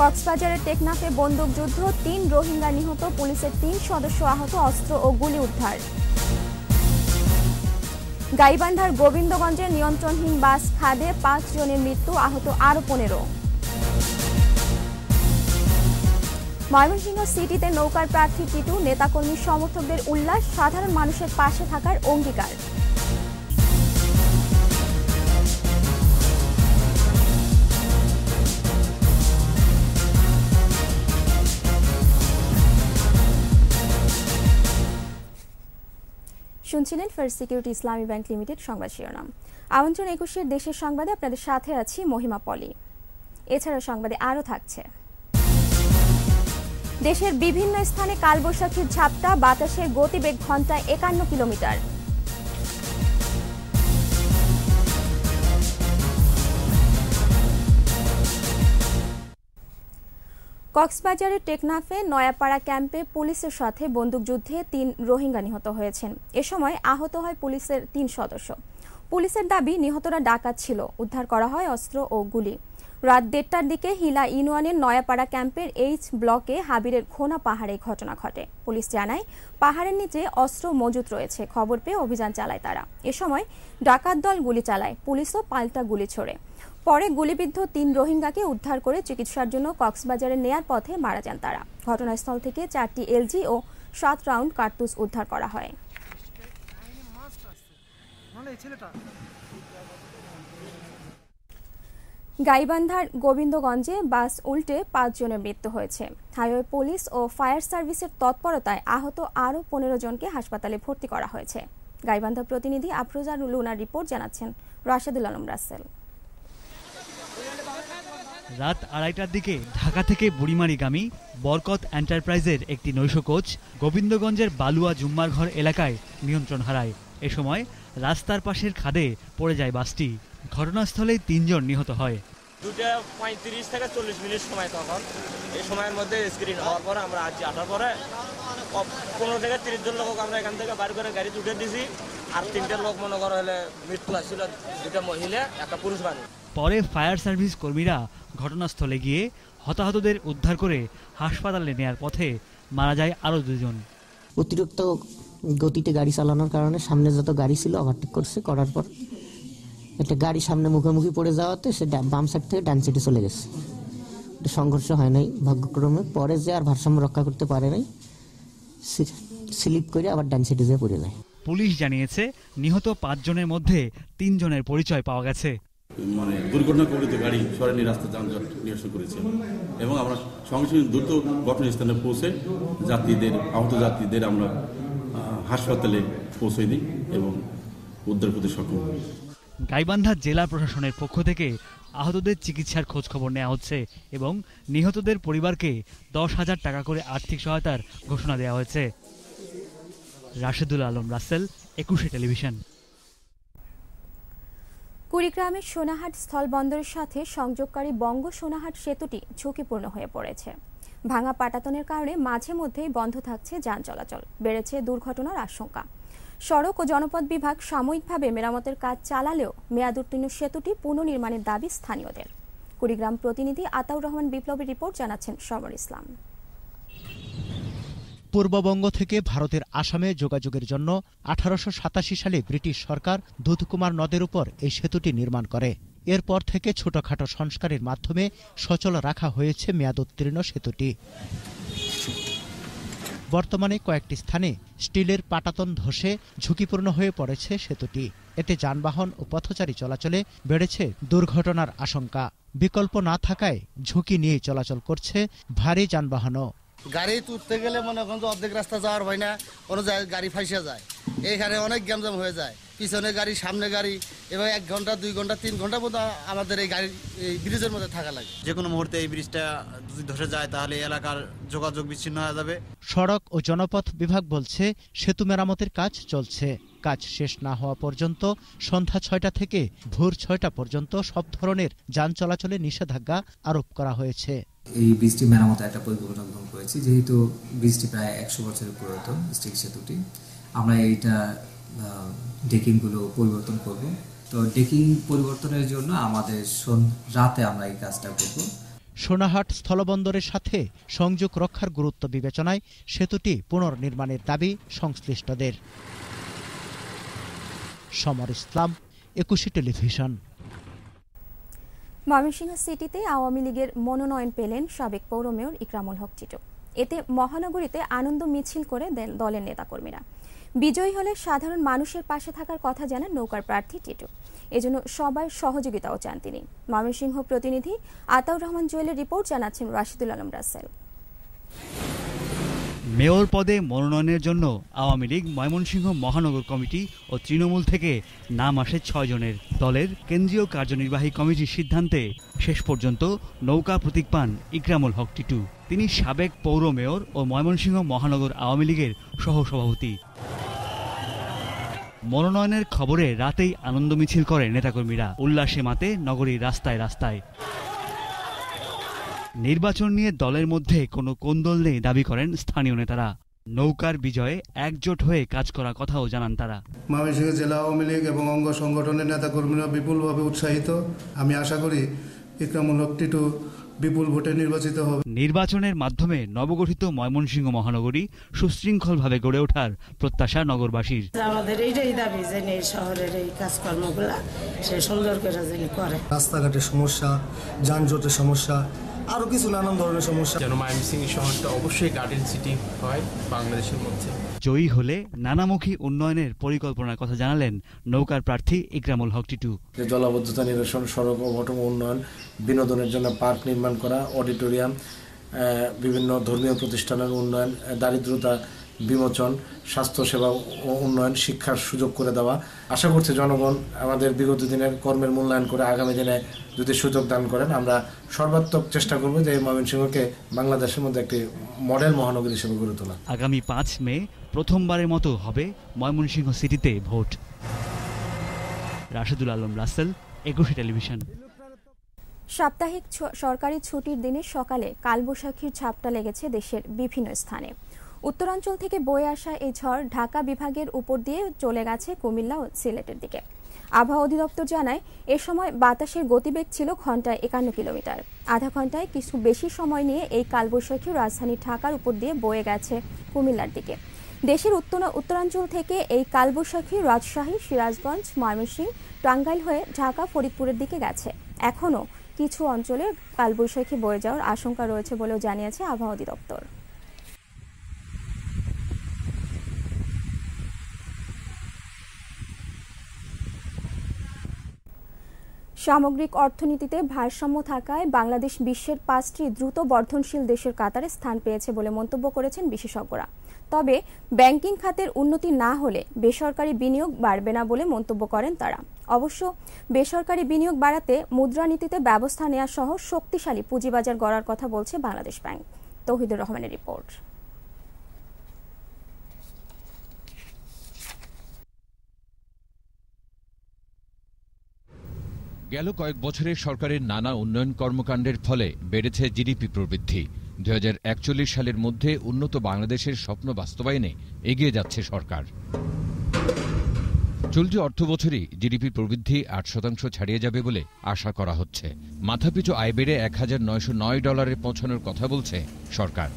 কক্সবাজারের টেকনাফে বন্দুকযুদ্ধ, তিন রোহিঙ্গা নিহত, পুলিশের তিন সদস্য আহত, অস্ত্র ও গুলি উদ্ধার। গাইবান্ধার গোবিন্দগঞ্জে নিয়ন্ত্রণহীন বাস খাদে পাঁচ জনের মৃত্যু, আহত আরও পনেরো। ময়মনসিংহ সিটিতে নৌকার প্রার্থী টিটু, নেতাকর্মী সমর্থকদের উল্লাস, সাধারণ মানুষের পাশে থাকার অঙ্গীকার। শুনছিলেন First Security Islami Bank Limited সংবাদ শিরোনাম। আমন্ত্রণ একুশের দেশের সংবাদে আপনাদের সাথে আছি মহিমা পলি। এছাড়া সংবাদে আরও থাকছে। দেশের বিভিন্ন স্থানে কালবৈশাখীর ঝাপটা, বাতাসের গতিবেগ ঘন্টায় একান্ন কিলোমিটার। কক্সবাজারের টেকনাফে নয়াপাড়া ক্যাম্পে পুলিশের সাথে বন্দুকযুদ্ধে তিন রোহিঙ্গা নিহত হয়েছেন। এ সময় আহত হয় পুলিশের তিন সদস্য। পুলিশের দাবি, নিহতরা ডাকাত ছিল। উদ্ধার করা হয় অস্ত্র ও গুলি। রাত দেড়টার দিকে হিলা ইউনিয়নের নয়াপাড়া ক্যাম্পের এইচ ব্লকে হাবিরের খোনা পাহাড়ে ঘটনা ঘটে। পুলিশ জানায়, পাহাড়ের নিচে অস্ত্র মজুত রয়েছে। খবর পেয়ে অভিযান চালায় তারা। এ সময় ডাকাত দল গুলি চালায়। পুলিশও পাল্টা গুলি ছোড়ে। পরে গুলিবিদ্ধ তিন রোহিঙ্গাকে উদ্ধার করে চিকিৎসার জন্য কক্সবাজারে নেয়ার পথে মারা যান তারা। ঘটনাস্থল থেকে চারটি এলজি ও সাত রাউন্ড কার্তুজ উদ্ধার করা হয়। গাইবান্ধার গোবিন্দগঞ্জে বাস উল্টে পাঁচজনের মৃত্যু হয়েছে। হাইওয়ে পুলিশ ও ফায়ার সার্ভিসের তৎপরতায় আহত আরও পনেরো জনকে হাসপাতালে ভর্তি করা হয়েছে। গাইবান্ধা প্রতিনিধি আফরোজা লুনার রিপোর্ট জানাচ্ছেন রাশেদুল আলম রাসেল। রাত আড়াইটার দিকে ঢাকা থেকে বুড়িমারিগামী বরকত এন্টারপ্রাইজের একটি নৈশ কোচ গোবিন্দগঞ্জের বালুয়া জুম্মার ঘর এলাকায় নিয়ন্ত্রণ হারায়। এ সময় রাস্তার পাশের খাদে পড়ে যায় বাসটি। ঘটনাস্থলেই তিনজন নিহত হয়। দুটা পঁয়ত্রিশ থেকে চল্লিশ মিনিট সময় তখন। এই সময়ের মধ্যে স্ক্রিন হওয়ার পরে আমরা আজ আসার পরে। পনেরো থেকে তিরিশ জন লোক আমরা এখান থেকে বাড়ি করে গাড়ি উঠে দিছি। আর তিনটে লোক মনে করো হলে মৃত্যু আসছিল দুটা মহিলা, একটা পুরুষ মানুষ পরে ফায়ার সার্ভিস কর্মীরা ঘটনাস্থলে গিয়ে হতাহতদের উদ্ধার করে হাসপাতালে নেয়ার পথে মারা যায় আরও দুজন। অতিরিক্ত গতিতে গাড়ি চালানোর কারণে সামনে যত গাড়ি ছিল ওভারটেক করছে করার পর একটা গাড়ি সামনে মুখোমুখি পড়ে যাওয়াতে সে বাম সাইড থেকে ডান সাইডে চলে গেছে। এটা সংঘর্ষ হয় নাই ভাগ্যক্রমে। পরে যে আর ভারসাম্য রক্ষা করতে পারে নাই স্লিপ করে আবার ডান সাইডে যেয়ে পড়ে যায়। পুলিশ জানিয়েছে নিহত পাঁচজনের মধ্যে তিনজনের পরিচয় পাওয়া গেছে। মানে দুর্ঘটনা কবলিত গাড়ি সরানি রাস্তা যানজট নিরসন করেছে। এবং আমরা সঙ্গে সঙ্গে দ্রুত ঘটনাস্থানে পৌঁছে যাত্রীদের, আহত যাত্রীদের আমরা হাসপাতালে পৌঁছে দিই এবং উদ্ধার করতে সক্ষম হই। গাইবান্ধা জেলা প্রশাসনের পক্ষ থেকে আহতদের চিকিৎসার খোঁজ খবর নেওয়া হচ্ছে এবং নিহতদের পরিবারকে দশ হাজার টাকা করে আর্থিক সহায়তার ঘোষণা দেওয়া হয়েছে। রাশেদুল আলম রাসেল, একুশে টেলিভিশন। কুড়িগ্রামের সোনাহাট স্থলবন্দরের সাথে সংযোগকারী বঙ্গ সোনাহাট সেতুটি ঝুঁকিপূর্ণ হয়ে পড়েছে। ভাঙা পাটাতনের কারণে মাঝে মধ্যেই বন্ধ থাকছে যান চলাচল। বেড়েছে দুর্ঘটনার আশঙ্কা। সড়ক ও জনপদ বিভাগ সাময়িকভাবে মেরামতের কাজ চালালেও মেয়াদোত্তীর্ণ সেতুটি পুনর্নির্মাণের দাবি স্থানীয়দের। কুড়িগ্রাম প্রতিনিধি আতাউর রহমান বিপ্লবী রিপোর্ট জানাচ্ছেন সমর ইসলাম। পূর্ববঙ্গ থেকে ভারতের আসামে যোগাযোগের জন্য আঠারোশো সাতাশি সালে ব্রিটিশ সরকার দুধকুমার নদের উপর এই সেতুটি নির্মাণ করে। এরপর থেকে ছোটখাটো সংস্কারের মাধ্যমে সচল রাখা হয়েছে মেয়াদোত্তীর্ণ সেতুটি। বর্তমানে কয়েকটি স্থানে স্টিলের পাটাতন ধসে ঝুঁকিপূর্ণ হয়ে পড়েছে সেতুটি। এতে যানবাহন ও পথচারী চলাচলে বেড়েছে দুর্ঘটনার আশঙ্কা। বিকল্প না থাকায় ঝুঁকি নিয়ে চলাচল করছে ভারী যানবাহনও। গাড়ি তুলতে গেলে মনে করেন যে অর্ধেক রাস্তা যাওয়ার হয় না কোনো জায়গায় গাড়ি ফাইসে যায়। এইখানে অনেক গ্যামজাম হয়ে যায়। পিছনে গাড়ি সামনে গাড়ি এবার এক ঘণ্টা দুই ঘণ্টা তিন ঘণ্টা পর্যন্ত আমাদের এই গাড়ি এই ব্রিজের মধ্যে থাকা লাগে। যে কোনো মুহূর্তে এই ব্রিজটা যদি ধসে যায় তাহলে এলাকার যোগাযোগ বিচ্ছিন্ন হয়ে যাবে। সড়ক ও জনপথ বিভাগ বলছে সেতু মেরামতের কাজ চলছে। কাজ শেষ না হওয়া পর্যন্ত সন্ধ্যা ছয়টা থেকে ভোর ছয়টা পর্যন্ত সব ধরনের যান চলাচলে নিষেধাজ্ঞা আরোপ করা হয়েছে। এই ব্রিজটি মেরামতের একটা পরিকল্পনা গ্রহণ করেছি। যেহেতু ব্রিজটি প্রায় একশো বছরের পুরাতন স্টিল সেতুটি, আমরা এইটা ডেকিংগুলো পরিবর্তন করব। তো ডেকিং পরিবর্তনের জন্য আমাদের রাতে আমরা এই কাজটা করব। সোনাহাট স্থলবন্দরের সাথে সংযোগ রক্ষার গুরুত্ব বিবেচনায় সেতুটি পুনর্নির্মাণের দাবি সংশ্লিষ্টদের। সমর ইসলাম, একুশে টেলিভিশন। ময়মনসিংহ সিটিতে আওয়ামী লীগের মনোনয়ন পেলেন সাবেক পৌর মেয়র ইকরামুল হক টিটু। এতে মহানগরীতে আনন্দ মিছিল করে দলের নেতাকর্মীরা। বিজয়ী হলে সাধারণ মানুষের পাশে থাকার কথা জানান নৌকার প্রার্থী টিটু। এজন্য সবার সহযোগিতাও চান তিনি। ময়মনসিংহ প্রতিনিধি আতাউর রহমান জুয়েলের রিপোর্ট জানাচ্ছেন রাশিদুল আলম রাসেল। মেয়র পদে মনোনয়নের জন্য আওয়ামী লীগ, ময়মনসিংহ মহানগর কমিটি ও তৃণমূল থেকে নাম আসে ছয় জনের। দলের কেন্দ্রীয় কার্যনির্বাহী কমিটির সিদ্ধান্তে শেষ পর্যন্ত নৌকা প্রতীক পান ইকরামুল হক টিটু। তিনি সাবেক পৌর মেয়র ও ময়মনসিংহ মহানগর আওয়ামী লীগের সহসভাপতি। মনোনয়নের খবরে রাতেই আনন্দ মিছিল করে নেতাকর্মীরা। উল্লাসে মাতে নগরীর রাস্তায় রাস্তায়। নির্বাচন নিয়ে দলের মধ্যে কোনো কোন্দল নেই দাবি করেন স্থানীয় নেতারা। নৌকার বিজয়ে একজোট হয়ে কাজ করার কথাও জানান তারা। ময়মনসিংহ জেলা আওয়ামী লীগ এবং অঙ্গ সংগঠনের নেতাকর্মীরা বিপুলভাবে উৎসাহিত। আমি আশা করি ইকরামুল হক টিটু বিপুল ভোটে নির্বাচিত হবে। নির্বাচনের মাধ্যমে নবগঠিত ময়মনসিংহ মহানগরী সুশৃঙ্খলভাবে গড়ে ওঠার প্রত্যাশা নগরবাসীর। আমাদের এইটাই দাবি যে এই শহরের এই কাজকর্মগুলা সে সুন্দর করে যিনি করে। রাস্তাঘাটের সমস্যা যানজটের সমস্যা আরও কিছু নানান ধরনের সমস্যা। যেন ময়মনসিংহ শহরটা অবশ্যই গার্ডেন সিটি হয় বাংলাদেশের মধ্যে। জয়ী হলে নানামুখী উন্নয়নের পরিকল্পনার কথা জানালেন নৌকার প্রার্থী ইকরামুল হক টিটু। যে জলাবদ্ধতা নিরসন সড়ক অবকাঠামো উন্নয়ন বিনোদনের জন্য পার্ক নির্মাণ করা অডিটোরিয়াম বিভিন্ন ধর্মীয় প্রতিষ্ঠানের উন্নয়ন দারিদ্রতা বিমোচন স্বাস্থ্যসেবা উন্নয়ন শিক্ষার সুযোগ করে দেওয়া। আশা করছি জনগণ আমাদের বিগত দিনের কর্মের মূল্যায়ন করে আগামী দিনে যদি সুযোগ দান করেন আমরা সর্বাত্মক চেষ্টা করব যে ময়মনসিংহকে বাংলাদেশের মধ্যে একটি মডেল মহানগরী হিসেবে গড়ে তোলা। আগামী পাঁচ মে প্রথমবারের মতো হবে ময়মনসিংহ সিটিতে ভোট। রাশেদুল আলম রাসেল একুশে টেলিভিশন। সাপ্তাহিক সরকারি ছুটির দিনে সকালে কালবৈশাখীর ছাপটা লেগেছে দেশের বিভিন্ন স্থানে। উত্তরাঞ্চল থেকে বয়ে আসা এই ঝড় ঢাকা বিভাগের উপর দিয়ে চলে গেছে কুমিল্লা ও সিলেটের দিকে। আবহাওয়া অধিদপ্তর জানায়, এ সময় বাতাসের গতিবেগ ছিল ঘন্টায় একান্ন কিলোমিটার। আধা ঘন্টায় কিছু বেশি সময় নিয়ে এই কালবৈশাখী রাজধানী ঢাকার উপর দিয়ে বয়ে গেছে কুমিল্লার দিকে। দেশের উত্তর, উত্তরাঞ্চল থেকে এই কালবৈশাখী রাজশাহী, সিরাজগঞ্জ, ময়মনসিংহ, টাঙ্গাইল হয়ে ঢাকা, ফরিদপুরের দিকে গেছে। এখনও কিছু অঞ্চলে কালবৈশাখী বয়ে যাওয়ার আশঙ্কা রয়েছে বলেও জানিয়েছে আবহাওয়া অধিদপ্তর। সামগ্রিক অর্থনীতিতে ভারসাম্য থাকায় বাংলাদেশ বিশ্বের পাঁচটি দ্রুত বর্ধনশীল দেশের কাতারে স্থান পেয়েছে বলে মন্তব্য করেছেন বিশেষজ্ঞরা। তবে ব্যাংকিং খাতের উন্নতি না হলে বেসরকারি বিনিয়োগ বাড়বে না বলে মন্তব্য করেন তারা। অবশ্য বেসরকারি বিনিয়োগ বাড়াতে মুদ্রানীতিতে ব্যবস্থা নেওয়া সহ শক্তিশালী পুঁজিবাজার গড়ার কথা বলছে বাংলাদেশ ব্যাংক। তৌহিদুর রহমানের রিপোর্ট। গেল কয়েক বছরে সরকারের নানা উন্নয়ন কর্মকাণ্ডের ফলে বেড়েছে জিডিপি প্রবৃদ্ধি। দু হাজার একচল্লিশ সালের মধ্যে উন্নত বাংলাদেশের স্বপ্ন বাস্তবায়নে এগিয়ে যাচ্ছে সরকার। চলতি অর্থ বছরই জিডিপি প্রবৃদ্ধি আট শতাংশ ছাড়িয়ে যাবে বলে আশা করা হচ্ছে। মাথাপিছু আয় বেড়ে এক হাজার নয়শো নয় ডলারে পৌঁছানোর কথা বলছে সরকার।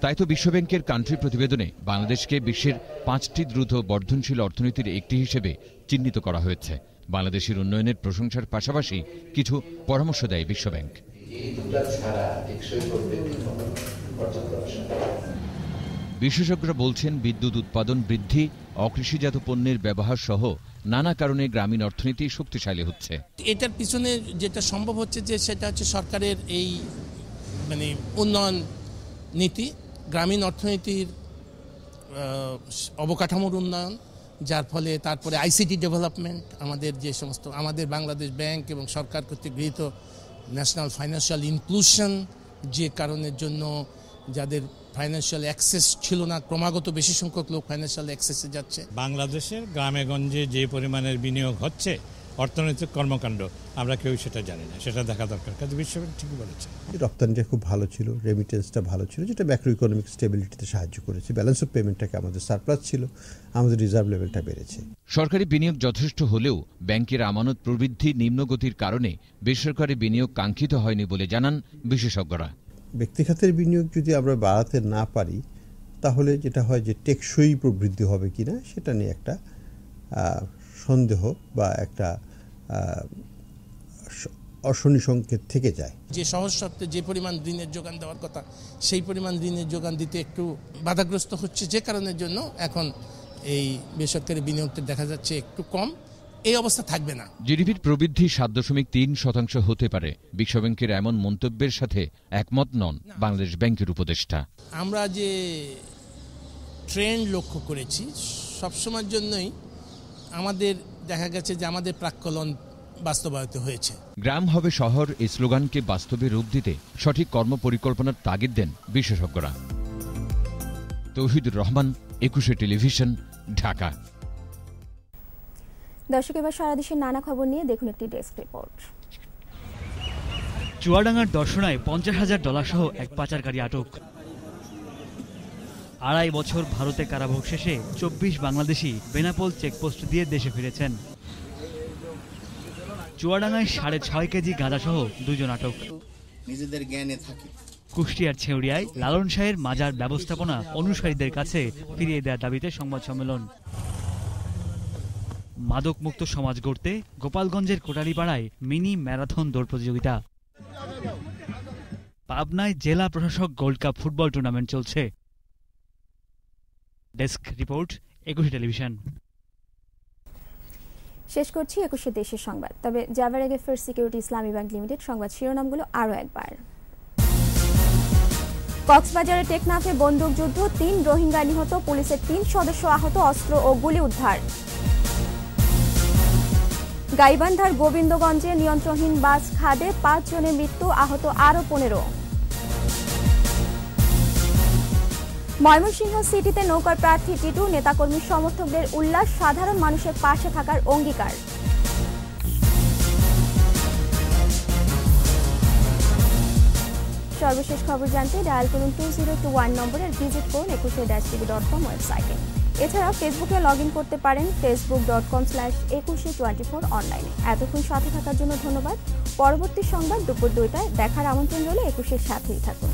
তাই তো বিশ্বব্যাংকের কান্ট্রি প্রতিবেদনে বাংলাদেশকে বিশ্বের পাঁচটি দ্রুত বর্ধনশীল অর্থনীতির একটি হিসেবে চিহ্নিত করা হয়েছে। বাংলাদেশের উন্নয়নের প্রশংসার পাশাপাশি কিছু পরামর্শ দেয় বিশ্বব্যাংক। বিশেষজ্ঞরা বলছেন, বিদ্যুৎ উৎপাদন বৃদ্ধি, অকৃষিজাত পণ্যের ব্যবহার সহ নানা কারণে গ্রামীণ অর্থনীতি শক্তিশালী হচ্ছে। এটার পিছনে যেটা সম্ভব হচ্ছে যে সেটা হচ্ছে সরকারের এই মানে উন্নয়ন নীতি, গ্রামীণ অর্থনীতির অবকাঠামোর উন্নয়ন যার ফলে তারপরে আইসিটি ডেভেলপমেন্ট, আমাদের যে সমস্ত, আমাদের বাংলাদেশ ব্যাংক এবং সরকার কর্তৃক গৃহীত ন্যাশনাল ফাইন্যান্সিয়াল ইনক্লুশন, যে কারণের জন্য যাদের ফাইন্যান্সিয়াল অ্যাক্সেস ছিল না, ক্রমাগত বেশি সংখ্যক লোক ফাইন্যান্সিয়াল অ্যাক্সেসে যাচ্ছে। বাংলাদেশের গ্রামেগঞ্জে যে পরিমাণের বিনিয়োগ হচ্ছে অর্থনৈতিক কর্মকাণ্ড আমরা কেউ সেটা জানি না। সেটা দেখা দরকার। কাজে বিশ্বব্যাংক ঠিকই বলেছে রপ্তানিটা খুব ভালো ছিল রেমিটেন্সটা ভালো ছিল যেটা ম্যাক্রো ইকোনমিক স্টেবিলিটিতে সাহায্য করেছে। ব্যালেন্স অফ পেমেন্টটাকে আমাদের সারপ্লাস ছিল আমাদের রিজার্ভ লেভেলটা বেড়েছে। সরকারি বিনিয়োগ যথেষ্ট হলেও ব্যাংকের আমানত প্রবৃদ্ধি নিম্নগতির কারণে বেসরকারি বিনিয়োগ কাঙ্ক্ষিত হয়নি বলে জানান বিশেষজ্ঞরা। ব্যক্তিখাতের বিনিয়োগ যদি আমরা বাড়াতে না পারি তাহলে যেটা হয় যে টেকসই প্রবৃদ্ধি হবে কিনা সেটা নিয়ে একটা সন্দেহ বা একটা অশনি সংকেত থেকে যায়। যে সহজ শর্তে যে পরিমাণ ঋণের যোগান দেওয়ার কথা সেই পরিমাণ ঋণের যোগান দিতে একটু বাধাগ্রস্ত হচ্ছে যে কারণের জন্য এখন এই বেসরকারি বিনিয়োগটা দেখা যাচ্ছে একটু কম। এই অবস্থা থাকবে না। জিডিপির প্রবৃদ্ধি সাত দশমিক তিন শতাংশ হতে পারে। বিশ্বব্যাংকের এমন মন্তব্যের সাথে একমত নন বাংলাদেশ ব্যাংকের উপদেষ্টা। আমরা যে ট্রেন্ড লক্ষ্য করেছি সবসময়ের জন্যই আমাদের দেখা গেছে যে আমাদের প্রাক্কলন বাস্তবায়িত হয়েছে। গ্রাম হবে শহর এই স্লোগানকে বাস্তবে রূপ দিতে সঠিক কর্মপরিকল্পনার তাগিদ দেন বিশেষজ্ঞরা। তৌহিদুর রহমান একুশে টেলিভিশন ঢাকা। দর্শক এবার সারা দেশের নানা খবর নিয়ে দেখুন একটি ডেস্ক রিপোর্ট। চুয়াডাঙ্গার দর্শনায় পঞ্চাশ হাজার ডলার সহ এক পাচারকারী আটক। আড়াই বছর ভারতে কারাভোগ শেষে চব্বিশ বাংলাদেশি বেনাপোল চেকপোস্ট দিয়ে দেশে ফিরেছেন। চুয়াডাঙ্গায় সাড়ে ছয় কেজি গাঁজাসহ দুজন আটক। নিজেদের জ্ঞানে থাকে। কুষ্টিয়ার ছেউড়িয়ায় লালন শাহের মাজার ব্যবস্থাপনা অনুসারীদের কাছে ফিরিয়ে দেওয়ার দাবিতে সংবাদ সম্মেলন। মাদক মুক্ত সমাজ গড়তে গোপালগঞ্জের কোটালীপাড়ায় মিনি ম্যারাথন দৌড় প্রতিযোগিতা। পাবনায় জেলা প্রশাসক গোল্ড কাপ ফুটবল টুর্নামেন্ট চলছে। Desk report Ekushey television. শেষ করছি একুশে দেশের সংবাদ। তবে যাবার আগে First Security Islami Bank Limited সংবাদ শিরোনামগুলো আরও একবার। কক্সবাজারের টেকনাফে বন্দুকযুদ্ধ তিন রোহিঙ্গা নিহত, পুলিশের তিন সদস্য আহত, অস্ত্র ও গুলি উদ্ধার। গাইবান্ধার গোবিন্দগঞ্জে নিয়ন্ত্রণহীন বাস খাদে পাঁচ জনের মৃত্যু, আহত আরও পনেরো। ময়মনসিংহ সিটিতে নৌকার প্রার্থী টিটু, নেতাকর্মী সমর্থকদের উল্লাস, সাধারণ মানুষের পাশে থাকার অঙ্গীকার। সর্বশেষ খবর জানতে ডায়াল করুন টু জিরো টু ওয়ান নম্বরের ভিজিট করুন Ekushey dash TV dot com ওয়েবসাইটে। এছাড়াও ফেসবুকে লগ ইন করতে পারেন Facebook dot com slash Ekushey twenty four অনলাইনে এতক্ষণ সাথে থাকার জন্য ধন্যবাদ। পরবর্তী সংবাদ দুপুর দুইটায়। দেখার আমন্ত্রণ রইলে একুশের সাথেই থাকুন।